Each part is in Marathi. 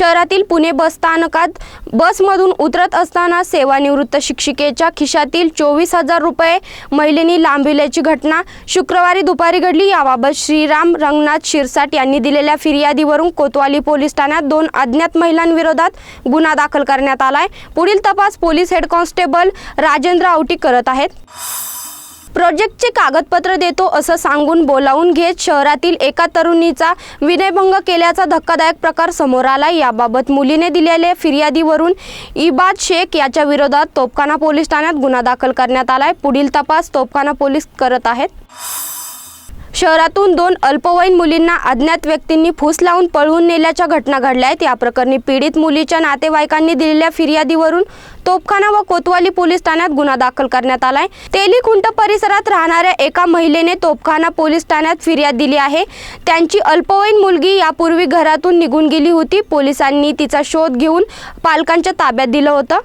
शहरातील पुणे बस स्थानकात बसमधून उतरत असताना सेवानिवृत्त शिक्षिकेच्या खिशातील चोवीस हजार रुपये महिलेने लांबविल्याची घटना शुक्रवारी दुपारी घडली. याबाबत श्रीराम रंगनाथ शिरसाट यांनी दिलेल्या फिर्यादीवरून कोतवाली पोलीस ठाण्यात दोन अज्ञात महिलांविरोधात गुन्हा दाखल करण्यात आलाय. पुढील तपास police head constable Rajendra Awati करत आहेत. प्रोजेक्टचे कागदपत्र देतो असं सांगून बोलावून घेत शहरातील एका तरुणीचा विनयभंग केल्याचा धक्कादायक प्रकार समोर आला याबाबत मुलीने दिलेल्या फिर्यादीवरून इबाद शेख याच्या विरोधात तोपखाना पोलीस ठाण्यात गुन्हा दाखल करण्यात आलाय. पुढील तपास तोपखाना पोलीस करत आहेत. शहरातून दोन अल्पवयीन मुलींना अज्ञात व्यक्तींनी फूस लावून पळवून नेल्याच्या घटना घडल्या आहेत. या प्रकरणी पीडित मुलीच्या नातेवाईकांनी दिलेल्या फिर्यादीवरून तोपखाना व कोतवाली पोलीस ठाण्यात गुन्हा दाखल करण्यात आलाय. तेलीखुंट परिसरात राहणाऱ्या एका महिलेने तोपखाना पोलीस ठाण्यात फिर्याद दिली आहे. त्यांची अल्पवयीन मुलगी यापूर्वी घरातून निघून गेली होती. पोलिसांनी तिचा शोध घेऊन पालकांच्या ताब्यात दिलं होतं.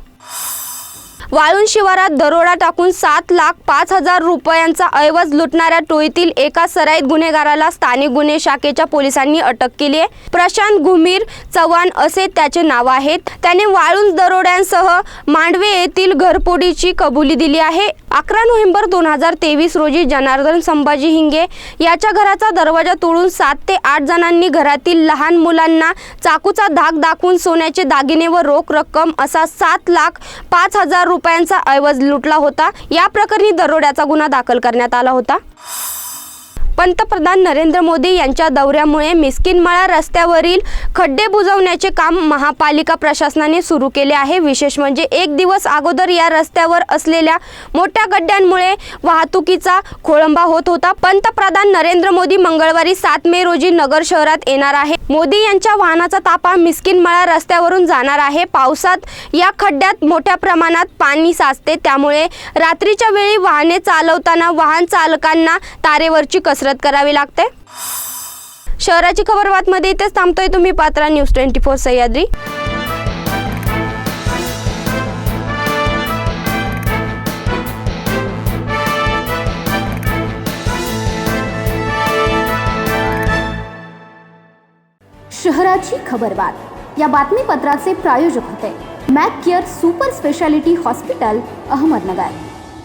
वाळून शिवारात दरोडा टाकून सात लाख पाच हजार रुपयांचा ऐवज लुटणाऱ्या टोळीतील एका सराईत गुन्हेगाराला स्थानिक गुन्हे शाखेच्या पोलिसांनी अटक केली आहे. प्रशांत घुमीर चव्हाण असे त्याचे नाव आहेत. त्याने वाळून दरोड्यांसह मांडवे येथील घरपोडीची कबुली दिली आहे. अकरा नोव्हेंबर दोन हजार तेवीस रोजी जनार्दन संभाजी हिंगे याच्या घराचा दरवाजा तोडून सात ते आठ जणांनी घरातील लहान मुलांना चाकूचा धाक दाखवून सोन्याचे दागिने व रोख रक्कम असा सात लाख पाच हजार रुपयांचा ऐवज लुटला होता. या प्रकरणी दरोड्याचा गुन्हा दाखल करण्यात आला होता. पंतप्रधान नरेंद्र मोदी यांच्या दौऱ्यामुळे मिस्किनमाळा रस्त्यावरील खड्डे बुजवण्याचे काम महापालिका प्रशासनाने सुरू केले आहे. विशेष म्हणजे एक दिवस अगोदर या रस्त्यावर असलेल्या मोठ्या गड्ड्यांमुळे वाहतुकीचा खोळंबा होत होता. पंतप्रधान नरेंद्र मोदी मंगळवारी सात मे रोजी नगर शहरात येणार आहे. मोदी यांच्या वाहनाचा तापा मिस्किनमाळा रस्त्यावरून जाणार आहे. पावसात या खड्ड्यात मोठ्या प्रमाणात पाणी साचते. त्यामुळे रात्रीच्या वेळी वाहने चालवताना वाहन चालकांना तारेवरची कसरत करावी लागते? शहराची खबर बातमध्ये इथेच थांबतोय तुम्ही. पात्रा न्यूज ट्वेंटी फोर सह्याद्री. शहराची खबरबात या बातमीपत्राचे प्रायोजक होते. Mac Care super speciality hospital Ahmednagar.